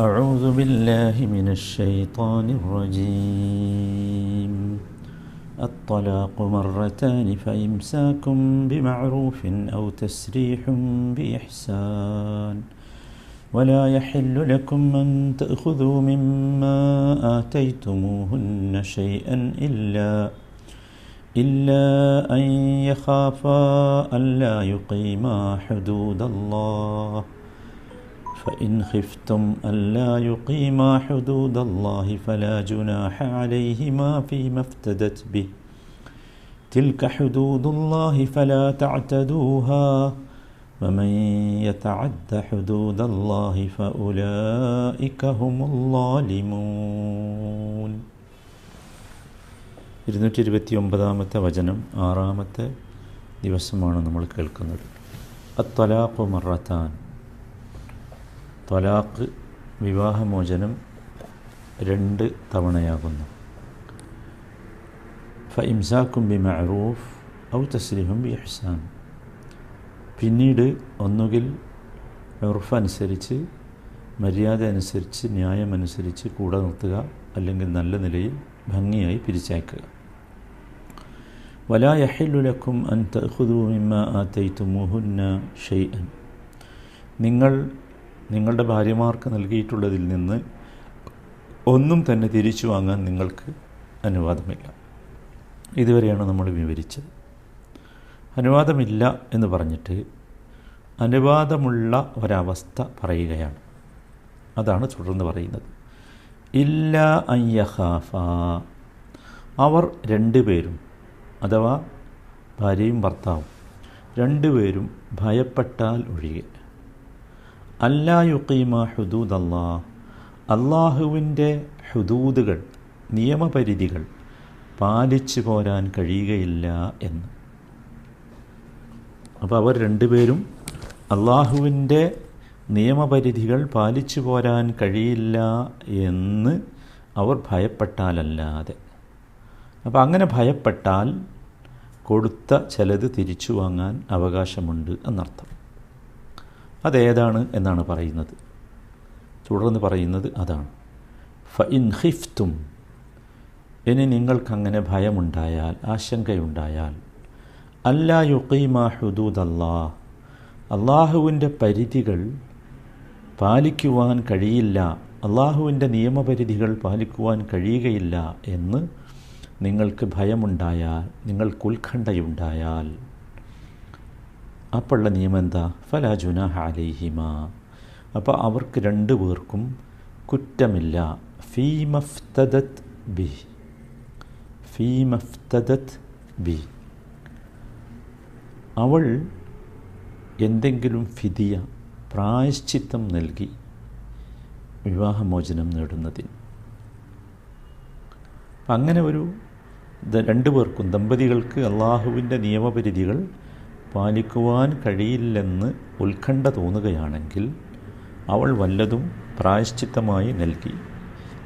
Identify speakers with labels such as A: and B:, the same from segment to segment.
A: أعوذ بالله من الشيطان الرجيم. الطلاق مرتان فإمساك بمعروف أو تسريح بإحسان. ولا يحل لكم أن تأخذوا مما آتيتموهن شيئا إلا إلا أن يخافا ألا يقيما حدود الله. فإن خفتم ألا يقيما حدود الله فلا جناح عليهما فيما افتدت به تلك حدود الله فلا تعتدوها ومن يتعد حدود الله فأولئك هم الظالمون ഇരുന്നൂറ്റി ഇരുപത്തി ഒമ്പതാമത്തെ വചനം ആറാമത്തെ ദിവസമാണ് നമ്മൾ കേൾക്കുന്നത് അത്വലാഖു മറത്താൻ ത്വലാഖ് വിവാഹമോചനം രണ്ട് തവണയാകുന്നു. ഫ ഇംസാക്കും ബി മഅറൂഫ് ഔ തസ്ലിഹും ബി ഇഹ്സാൻ. പിന്നീട് ഒന്നുകിൽ ഉറഫ് അനുസരിച്ച് മര്യാദ അനുസരിച്ച് ന്യായമനുസരിച്ച് കൂടെ നിർത്തുക അല്ലെങ്കിൽ നല്ല നിലയിൽ ഭംഗിയായി പിരിച്ചയക്കുക. വലാ യഹിലുലക്കും അൻ തഹുദു മിമ്മ ആത്തൈത്തുമുഹുന്ന ഷെയ്അൻ നിങ്ങൾ നിങ്ങളുടെ ഭാര്യമാർക്ക് നൽകിയിട്ടുള്ളതിൽ നിന്ന് ഒന്നും തന്നെ തിരിച്ചു വാങ്ങാൻ നിങ്ങൾക്ക് അനുവാദമില്ല. ഇതുവരെയാണ് നമ്മൾ വിവരിച്ചത്. അനുവാദമില്ല എന്ന് പറഞ്ഞിട്ട് അനുവാദമുള്ള ഒരവസ്ഥ പറയുകയാണ്. അതാണ് തുടർന്ന് പറയുന്നത്. ഇല്ല അയ്യഹാഫ അവർ രണ്ടുപേരും അഥവാ ഭാര്യയും ഭർത്താവും രണ്ടുപേരും ഭയപ്പെട്ടാൽ ഒഴികെ. അല്ലാ യുക്കീമ ഹുദൂദ് അല്ലാ അള്ളാഹുവിന്റെ ഹുദൂദുകൾ നിയമപരിധികൾ പാലിച്ചു പോരാൻ കഴിയുകയില്ല എന്ന്. അപ്പോൾ അവർ രണ്ടുപേരും അള്ളാഹുവിന്റെ നിയമപരിധികൾ പാലിച്ചു പോരാൻ കഴിയില്ല എന്ന് അവർ ഭയപ്പെട്ടാലല്ലാതെ. അപ്പോൾ അങ്ങനെ ഭയപ്പെട്ടാൽ കൊടുത്ത ചിലത് തിരിച്ചു വാങ്ങാൻ അവകാശമുണ്ട് എന്നർത്ഥം. അതേതാണ് എന്നാണ് പറയുന്നത്. തുടർന്ന് പറയുന്നത് അതാണ്. ഫ ഇൻ ഹിഫ്തും ഇനി നിങ്ങൾക്കങ്ങനെ ഭയമുണ്ടായാൽ ആശങ്കയുണ്ടായാൽ അല്ലാ യുക്കീമ ഹുദൂദ് അല്ലാ അള്ളാഹുവിന്റെ പരിധികൾ പാലിക്കുവാൻ കഴിയില്ല അള്ളാഹുവിന്റെ നിയമപരിധികൾ പാലിക്കുവാൻ കഴിയുകയില്ല എന്ന് നിങ്ങൾക്ക് ഭയമുണ്ടായാൽ നിങ്ങൾക്ക് ഉത്കണ്ഠയുണ്ടായാൽ അപ്പോഴുള്ള നിയമം എന്താ ഫല ജുനാഹ അലൈഹിമ. അപ്പോൾ അവർക്ക് രണ്ടു പേർക്കും കുറ്റമില്ല. ഫീ മഫ്തദത് ബി. ഫീ മഫ്തദത് ബി. അവൾ എന്തെങ്കിലും ഫിതിയ പ്രായശ്ചിത്തം നൽകി വിവാഹമോചനം നേടുന്നതിന് അങ്ങനെ ഒരു രണ്ടു പേർക്കും ദമ്പതികൾക്ക് അള്ളാഹുവിന്റെ നിയമപരിധികൾ പാലിക്കുവാൻ കഴിയില്ലെന്ന് ഉത്കണ്ഠ തോന്നുകയാണെങ്കിൽ അവൾ വല്ലതും പ്രായശ്ചിത്തമായി നൽകി.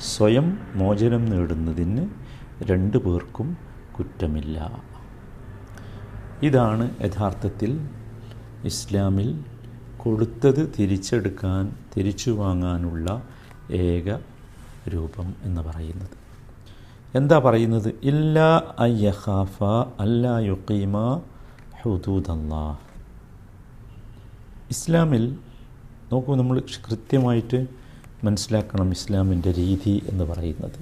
A: സ്വയം മോചനം നേടുന്നതിന് രണ്ടു പേർക്കും കുറ്റമില്ല. ഇതാണ് യഥാർത്ഥത്തിൽ ഇസ്ലാമിൽ കൊടുത്തത് തിരിച്ചെടുക്കാൻ തിരിച്ചു വാങ്ങാനുള്ള ഏക രൂപം എന്ന് പറയുന്നത്. എന്താ പറയുന്നത്? ഇല്ല അയ്യഹാഫ അല്ലാ യുക്കീമ ഇസ്ലാമിൽ നോക്കൂ നമ്മൾ കൃത്യമായിട്ട് മനസ്സിലാക്കണം ഇസ്ലാമിന്റെ രീതി എന്ന് പറയുന്നത്.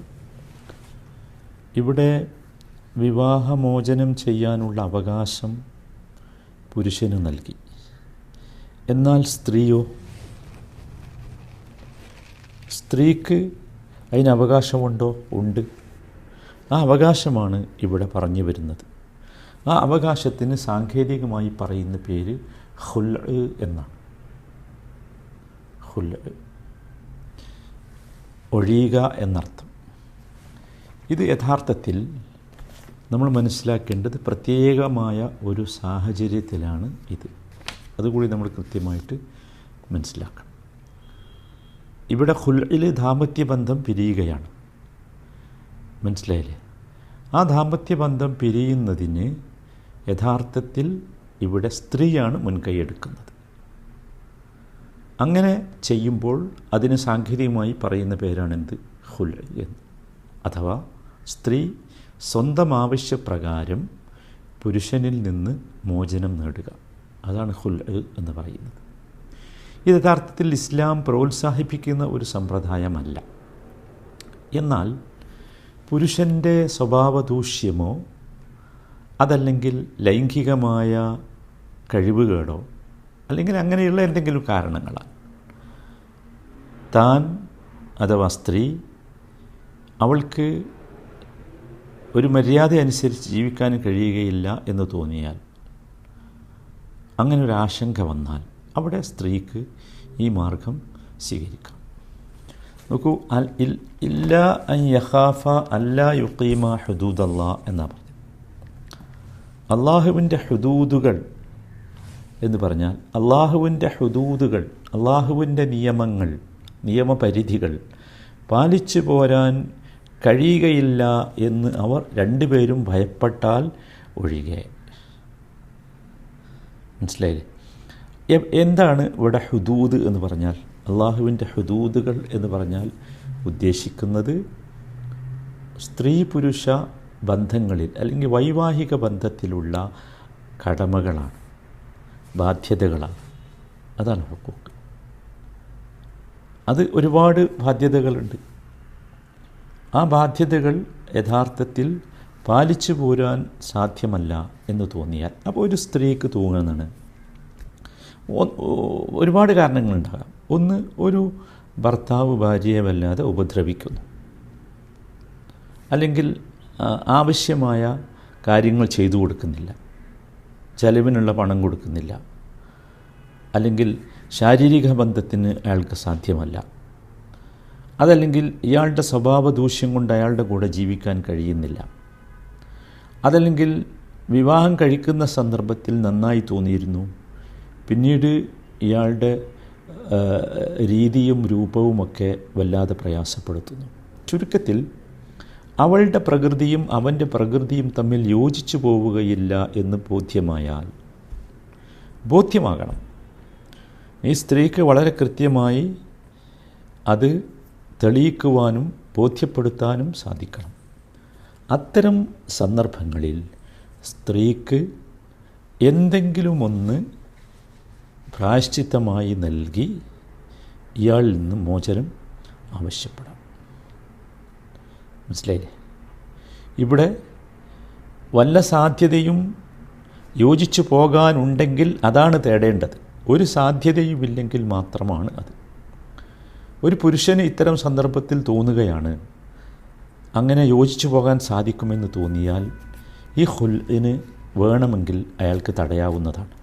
A: ഇവിടെ വിവാഹമോചനം ചെയ്യാനുള്ള അവകാശം പുരുഷന് നൽകി. എന്നാൽ സ്ത്രീയോ? സ്ത്രീക്ക് അതിന് അവകാശമുണ്ടോ? ഉണ്ട്. ആ അവകാശമാണ് ഇവിടെ പറഞ്ഞു വരുന്നത് ആ അവകാശത്തിന് സാങ്കേതികമായി പറയുന്ന പേര് ഹുൽ എന്നാണ്. ഹുൽ ഒഴിയുക എന്നർത്ഥം. ഇത് യഥാർത്ഥത്തിൽ നമ്മൾ മനസ്സിലാക്കേണ്ടത് പ്രത്യേകമായ ഒരു സാഹചര്യത്തിലാണ് ഇത്. അതുകൂടി നമ്മൾ കൃത്യമായിട്ട് മനസ്സിലാക്കണം. ഇവിടെ ഹുൽഇൽ ദാമ്പത്യ ബന്ധം പിരിയുകയാണ്. മനസ്സിലായില്ലേ? ആ ദാമ്പത്യ ബന്ധം പിരിയുന്നതിന് യഥാർത്ഥത്തിൽ ഇവിടെ സ്ത്രീയാണ് മുൻകൈയെടുക്കുന്നത് അങ്ങനെ ചെയ്യുമ്പോൾ അതിന് സാങ്കേതികമായി പറയുന്ന പേരാണെന്ത്? ഹുൽ എന്ന്. അഥവാ സ്ത്രീ സ്വന്തം ആവശ്യപ്രകാരം പുരുഷനിൽ നിന്ന് മോചനം നേടുക. അതാണ് ഹുൽ എന്ന് പറയുന്നത്. ഇത് യഥാർത്ഥത്തിൽ ഇസ്ലാം പ്രോത്സാഹിപ്പിക്കുന്ന ഒരു സമ്പ്രദായമല്ല. എന്നാൽ പുരുഷന്റെ സ്വഭാവദൂഷ്യമോ അതല്ലെങ്കിൽ ലൈംഗികമായ കഴിവുകേടോ അല്ലെങ്കിൽ അങ്ങനെയുള്ള എന്തെങ്കിലും കാരണങ്ങളാണ് താൻ അഥവാ സ്ത്രീ അവൾക്ക് ഒരു മര്യാദ അനുസരിച്ച് ജീവിക്കാൻ കഴിയുകയില്ല എന്ന് തോന്നിയാൽ അങ്ങനെ ഒരു ആശങ്ക വന്നാൽ അവിടെ സ്ത്രീക്ക് ഈ മാർഗം സ്വീകരിക്കാം. നോക്കൂ ഇല്ല യഖാഫ അല്ല യുക്കീമ ഹുദൂദല്ല എന്നാണ് പറഞ്ഞത്. അള്ളാഹുവിന്റെ ഹുദൂദുകൾ എന്ന് പറഞ്ഞാൽ അള്ളാഹുവിന്റെ ഹുദൂദുകൾ അള്ളാഹുവിന്റെ നിയമങ്ങൾ നിയമപരിധികൾ പാലിച്ചു പോരാൻ കഴിയുകയില്ല എന്ന് അവർ രണ്ടുപേരും ഭയപ്പെട്ടാൽ ഒഴികെ. മനസ്സിലായില്ലേ? എന്താണ് ഇവിടെ ഹുദൂദ് എന്ന് പറഞ്ഞാൽ? അള്ളാഹുവിന്റെ ഹുദൂദുകൾ എന്ന് പറഞ്ഞാൽ ഉദ്ദേശിക്കുന്നത് സ്ത്രീ പുരുഷ ബന്ധങ്ങളിൽ അല്ലെങ്കിൽ വൈവാഹിക ബന്ധത്തിലുള്ള കടമകളാണ് ബാധ്യതകളാണ്. അതാണ് ഹുക്കൂക്ക്. അത് ഒരുപാട് ബാധ്യതകളുണ്ട്. ആ ബാധ്യതകൾ യഥാർത്ഥത്തിൽ പാലിച്ചു പോരാൻ സാധ്യമല്ല എന്ന് തോന്നിയാൽ അപ്പോൾ ഒരു സ്ത്രീക്ക് തോന്നുന്നതാണ് ഒരുപാട് കാരണങ്ങളുണ്ടാകാം. ഒന്ന് ഒരു ഭർത്താവ് ഭാര്യയെ വല്ലാതെ ഉപദ്രവിക്കുന്നു. അല്ലെങ്കിൽ ആവശ്യമായ കാര്യങ്ങൾ ചെയ്തു കൊടുക്കുന്നില്ല. ചെലവിനുള്ള പണം കൊടുക്കുന്നില്ല. അല്ലെങ്കിൽ ശാരീരിക ബന്ധത്തിന് അയാൾക്ക് സാധ്യമല്ല. അതല്ലെങ്കിൽ ഇയാളുടെ സ്വഭാവ ദൂഷ്യം കൊണ്ട് അയാളുടെ കൂടെ ജീവിക്കാൻ കഴിയുന്നില്ല. അതല്ലെങ്കിൽ വിവാഹം കഴിക്കുന്ന സന്ദർഭത്തിൽ നന്നായി തോന്നിയിരുന്നു. പിന്നീട് ഇയാളുടെ രീതിയും രൂപവുമൊക്കെ വല്ലാതെ പ്രയാസപ്പെടുത്തുന്നു. ചുരുക്കത്തിൽ അവളുടെ പ്രകൃതിയും അവന്റെ പ്രകൃതിയും തമ്മിൽ യോജിച്ചു പോവുകയില്ല എന്ന് ബോധ്യമായാൽ ബോധ്യമാകണം. ഈ സ്ത്രീക്ക് വളരെ കൃത്യമായി അത് തെളിയിക്കുവാനും ബോധ്യപ്പെടുത്താനും സാധിക്കണം. അത്തരം സന്ദർഭങ്ങളിൽ സ്ത്രീക്ക് എന്തെങ്കിലും ഒന്ന് പ്രായശ്ചിത്തമായി നൽകി ഇയാളിൽ നിന്ന് മോചനം ആവശ്യപ്പെടാം. മനസ്സിലായില്ലേ? ഇവിടെ വല്ല സാധ്യതയും യോജിച്ചു പോകാനുണ്ടെങ്കിൽ അതാണ് തേടേണ്ടത്. ഒരു സാധ്യതയുമില്ലെങ്കിൽ മാത്രമാണ് അത്. ഒരു പുരുഷന് ഇത്തരം സന്ദർഭത്തിൽ തോന്നുകയാണ് അങ്ങനെ യോജിച്ചു പോകാൻ സാധിക്കുമെന്ന് തോന്നിയാൽ ഈ ഹുൽന് വേണമെങ്കിൽ അയാൾക്ക് തടയാവുന്നതാണ്.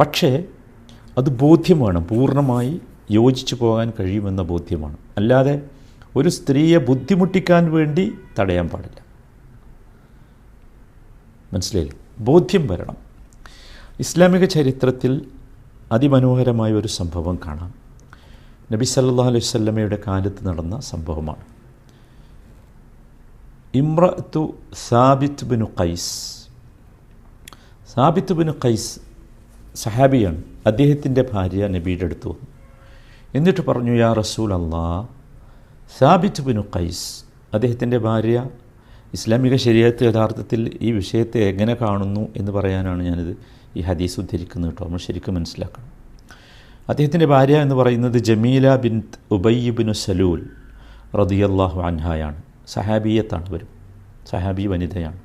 A: പക്ഷേ അത് ബോധ്യം പൂർണമായി യോജിച്ചു പോകാൻ കഴിയുമെന്ന ബോധ്യമാണ്. അല്ലാതെ ഒരു സ്ത്രീയെ ബുദ്ധിമുട്ടിക്കാൻ വേണ്ടി തടയാൻ പാടില്ല. മനസ്സിലായില്ലേ? ബോധ്യം വരണം. ഇസ്ലാമിക ചരിത്രത്തിൽ അതിമനോഹരമായ ഒരു സംഭവം കാണാം. നബി സല്ലാ അലൈഹി വസല്ലമയുടെ കാലത്ത് നടന്ന സംഭവമാണ്. ഇമ്രത്തു Thabit bin Qais. Thabit bin Qais സഹാബിയാണ്. അദ്ദേഹത്തിന്റെ ഭാര്യ നബിയുടെ അടുത്ത് വന്നു. എന്നിട്ട് പറഞ്ഞു യാ റസൂൽ അള്ളാ സാബിത്ത് ബിനു ഖൈസ്. അദ്ദേഹത്തിന്റെ ഭാര്യ ഇസ്ലാമിക ശരീരത്ത് യഥാർത്ഥത്തിൽ ഈ വിഷയത്തെ എങ്ങനെ കാണുന്നു എന്ന് പറയാനാണ് ഞാനിത് ഈ ഹദീസ് ഉദ്ധരിക്കുന്നത് കേട്ടോ. നമ്മൾ ശരിക്കും മനസ്സിലാക്കണം. അദ്ദേഹത്തിന്റെ ഭാര്യ എന്ന് പറയുന്നത് Jameela bin Ubayy bin Salul റദിയല്ലാഹു അൻഹായാണ്. സഹാബിയത്താണ് അവർ സഹാബി വനിതയാണ്.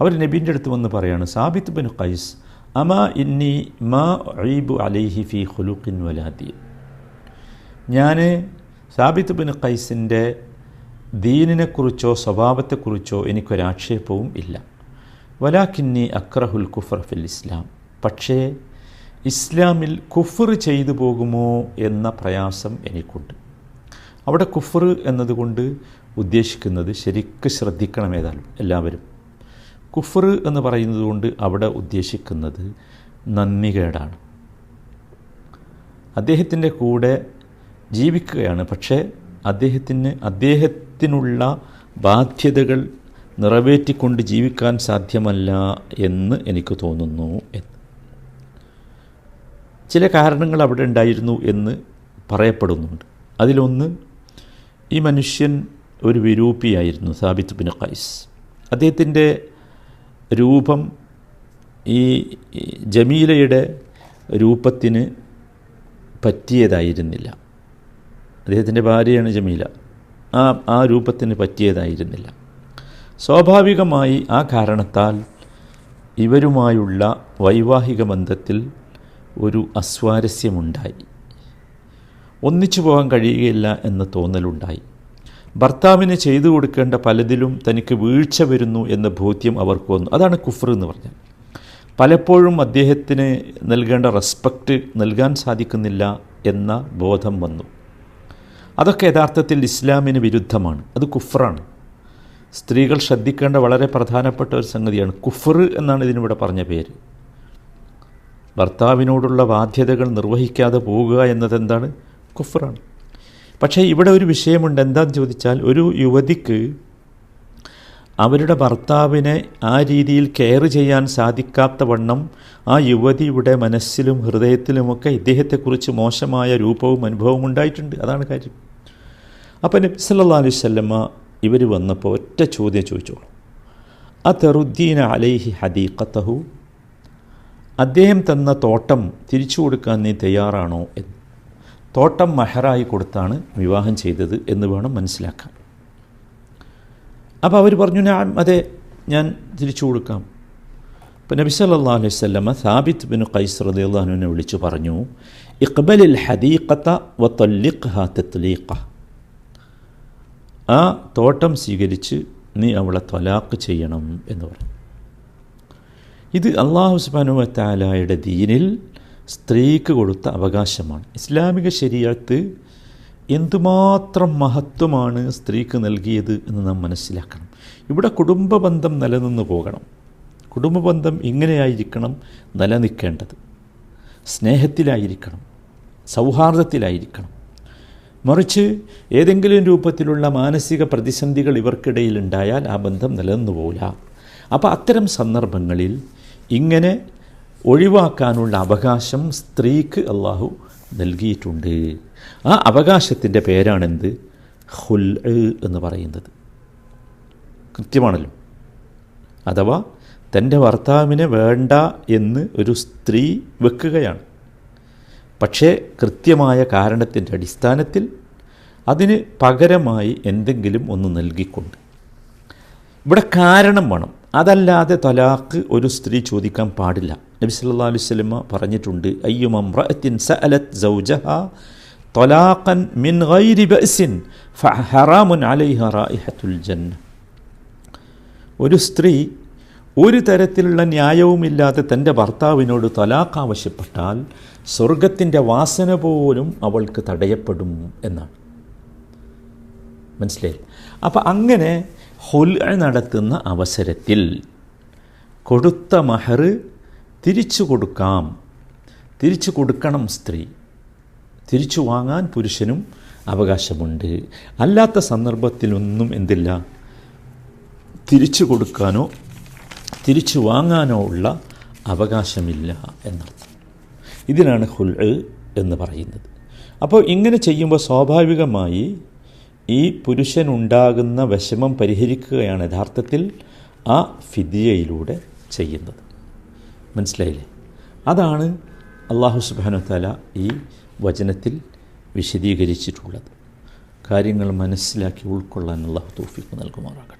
A: അവർ നബീന്റെ അടുത്ത് വന്ന് പറയാണ് സാബിത്ത് ബിൻ ഖൈസ് അമ ഇന്നി മാ ഐബു അലൈഹി ഫി ഖുലുഖിൻ വലാദി ഞാൻ സാബിത്ത് ബിൻ ഖൈസിന്റെ ദീനിനെക്കുറിച്ചോ സ്വഭാവത്തെക്കുറിച്ചോ എനിക്കൊരാക്ഷേപവും ഇല്ല. വലാക്കിന്നി അക്രഹുൽ കുഫർ ഫിൽ ഇസ്ലാം. പക്ഷേ ഇസ്ലാമിൽ കുഫർ ചെയ്തു പോകുമോ എന്ന പ്രയാസം എനിക്കുണ്ട്. അവിടെ കുഫർ എന്നതുകൊണ്ട് ഉദ്ദേശിക്കുന്നത് ശരിക്ക് ശ്രദ്ധിക്കണം ഏതായാലും എല്ലാവരും. കുഫർ എന്ന് പറയുന്നത് കൊണ്ട് അവിടെ ഉദ്ദേശിക്കുന്നത് നന്ദികേടാണ് അദ്ദേഹത്തിന്റെ കൂടെ ജീവിക്കുകയാണ്. പക്ഷേ അദ്ദേഹത്തിന് അദ്ദേഹത്തിനുള്ള ബാധ്യതകൾ നിറവേറ്റിക്കൊണ്ട് ജീവിക്കാൻ സാധ്യമല്ല എന്ന് എനിക്ക് തോന്നുന്നു എന്ന്. ചില കാരണങ്ങൾ അവിടെ ഉണ്ടായിരുന്നു എന്ന് പറയപ്പെടുന്നുണ്ട്. അതിലൊന്ന് ഈ മനുഷ്യൻ ഒരു വിരൂപിയായിരുന്നു സാബിത്ത് ബിൻ ഖൈസ്. അദ്ദേഹത്തിന്റെ രൂപം ഈ ജമീലയുടെ രൂപത്തിന് പറ്റിയതായിരുന്നില്ല. അദ്ദേഹത്തിന്റെ ഭാര്യയാണ് ജമീല. ആ ആ രൂപത്തിന് പറ്റിയതായിരുന്നില്ല. സ്വാഭാവികമായി ആ കാരണത്താൽ ഇവരുമായുള്ള വൈവാഹിക ബന്ധത്തിൽ ഒരു അസ്വാരസ്യമുണ്ടായി. ഒന്നിച്ചു പോകാൻ കഴിയുകയില്ല എന്ന തോന്നലുണ്ടായി. ഭർത്താവിന് ചെയ്തു കൊടുക്കേണ്ട പലതിലും തനിക്ക് വീഴ്ച വരുന്നു എന്ന ബോധ്യം അവർക്ക് വന്നു. അതാണ് കുഫർ എന്ന് പറഞ്ഞാൽ. പലപ്പോഴും അദ്ദേഹത്തിന് നൽകേണ്ട റെസ്പെക്റ്റ് നൽകാൻ സാധിക്കുന്നില്ല എന്ന ബോധം വന്നു. അതൊക്കെ യഥാർത്ഥത്തിൽ ഇസ്ലാമിന് വിരുദ്ധമാണ്. അത് കുഫറാണ്. സ്ത്രീകൾ ശ്രദ്ധിക്കേണ്ട വളരെ പ്രധാനപ്പെട്ട ഒരു സംഗതിയാണ് കുഫർ എന്നാണ് ഇതിനിവിടെ പറഞ്ഞ പേര്. ഭർത്താവിനോടുള്ള ബാധ്യതകൾ നിർവഹിക്കാതെ പോവുക എന്നതെന്താണ് കുഫറാണ്. പക്ഷേ ഇവിടെ ഒരു വിഷയമുണ്ട്. എന്താണെന്ന് ചോദിച്ചാൽ ഒരു യുവതിക്ക് അവരുടെ ഭർത്താവിനെ ആ രീതിയിൽ കെയർ ചെയ്യാൻ സാധിക്കാത്ത വണ്ണം ആ യുവതിയുടെ മനസ്സിലും ഹൃദയത്തിലുമൊക്കെ ഇദ്ദേഹത്തെക്കുറിച്ച് മോശമായ രൂപവും അനുഭവവും ഉണ്ടായിട്ടുണ്ട്. അതാണ് കാര്യം. അപ്പം നബി സല്ലാ അലൈഹി സ്വല്ലമ്മ ഇവർ വന്നപ്പോൾ ഒറ്റ ചോദ്യം ചോദിച്ചോളൂ. ആ തെറുദ്ദീൻ അലൈഹി ഹദീഖത്തഹു അദ്ദേഹം തന്ന തോട്ടം തിരിച്ചു കൊടുക്കാൻ നീ തയ്യാറാണോ എന്ന്. തോട്ടം മെഹറായി കൊടുത്താണ് വിവാഹം ചെയ്തത് എന്ന് വേണം മനസ്സിലാക്കാൻ. അപ്പോൾ അവർ പറഞ്ഞു ഞാൻ അതെ ഞാൻ തിരിച്ചു കൊടുക്കാം. അപ്പോൾ നബി സല്ലാ അലൈഹി സ്വല്ലമ്മ സാബിത്ത് ബിൻ ഖൈസ് റദിയുള്ളഹാനുവിനെ വിളിച്ചു പറഞ്ഞു ഇഖ്ബലിൽ ഹദീഖത്ത വ തൊല്ലിഖ് ആ തോട്ടം സ്വീകരിച്ച് നീ അവളെ തൊലാക്ക് ചെയ്യണം എന്ന് പറഞ്ഞു. ഇത് അള്ളാഹു സുബാനു താലായുടെ ദീനിൽ സ്ത്രീക്ക് കൊടുത്ത അവകാശമാണ്. ഇസ്ലാമിക ശരീരത്ത് എന്തുമാത്രം മഹത്വമാണ് സ്ത്രീക്ക് നൽകിയത് എന്ന് നാം മനസ്സിലാക്കണം. ഇവിടെ കുടുംബ ബന്ധം നിലനിന്ന് പോകണം. കുടുംബ ബന്ധം ഇങ്ങനെയായിരിക്കണം നിലനിൽക്കേണ്ടത്. സ്നേഹത്തിലായിരിക്കണം. സൗഹാർദ്ദത്തിലായിരിക്കണം. മറിച്ച് ഏതെങ്കിലും രൂപത്തിലുള്ള മാനസിക പ്രതിസന്ധികൾ ഇവർക്കിടയിൽ ഉണ്ടായാൽ ആ ബന്ധം നിലനിന്നു പോകില്ല അപ്പോൾ അത്തരം സന്ദർഭങ്ങളിൽ ഇങ്ങനെ ഒഴിവാക്കാനുള്ള അവകാശം സ്ത്രീക്ക് അള്ളാഹു നൽകിയിട്ടുണ്ട്. ആ അവകാശത്തിന്റെ പേരാണെന്ത്? ഹുൽ എന്ന് പറയുന്നത്. കൃത്യമാണല്ലോ. അഥവാ തന്റെ ഭർത്താവിനെ വേണ്ട എന്ന് ഒരു സ്ത്രീ വെക്കുകയാണ്. പക്ഷേ കൃത്യമായ കാരണത്തിന്റെ അടിസ്ഥാനത്തിൽ അതിന് പകരമായി എന്തെങ്കിലും ഒന്ന് നൽകിക്കൊണ്ട്. ഇവിടെ കാരണം വേണം. അതല്ലാതെ തലാഖ് ഒരു സ്ത്രീ ചോദിക്കാൻ പാടില്ല. നബി സല്ലാ അലൈഹി സ്വലമ പറഞ്ഞിട്ടുണ്ട് അയ്യുമം സഅലത് സൗജഹ തൊലാഖൻ മിൻ ഗൈരി ബഅസിൻ ഫഹറാമുൻ അലൈഹ റായിഹത്തുൽ ജന്ന. ഒരു സ്ത്രീ ഒരു തരത്തിലുള്ള ന്യായവുമില്ലാതെ തന്റെ ഭർത്താവിനോട് തലാഖ് ആവശ്യപ്പെട്ടാൽ സ്വർഗത്തിന്റെ വാസന പോലും അവൾക്ക് തടയപ്പെടും എന്നാണ്. മനസ്സിലായി അപ്പം അങ്ങനെ ഹുൽ നടത്തുന്ന അവസരത്തിൽ കൊടുത്ത മഹർ തിരിച്ചു കൊടുക്കാം. തിരിച്ചു കൊടുക്കണം സ്ത്രീ. തിരിച്ചു വാങ്ങാൻ പുരുഷനും അവകാശമുണ്ട്. അല്ലാത്ത സന്ദർഭത്തിലൊന്നും എന്തില്ല. തിരിച്ചു കൊടുക്കാനോ തിരിച്ചു വാങ്ങാനോ ഉള്ള അവകാശമില്ല എന്നർത്ഥം. ഇതിനാണ് ഹുൽ എന്ന് പറയുന്നത്. അപ്പോൾ ഇങ്ങനെ ചെയ്യുമ്പോൾ സ്വാഭാവികമായി ഈ പുരുഷനുണ്ടാകുന്ന വിഷമം പരിഹരിക്കുകയാണ് യഥാർത്ഥത്തിൽ ആ ഫിദിയയിലൂടെ ചെയ്യുന്നത്. മനസ്സിലായില്ലേ? അതാണ് അള്ളാഹു സുബാനുത്തല ഈ വചനത്തിൽ വിശദീകരിച്ചിട്ടുള്ളത്. കാര്യങ്ങൾ മനസ്സിലാക്കി ഉൾക്കൊള്ളാൻ അള്ളാഹു തോഫിക്ക് നൽകുമാറാകട്ടെ.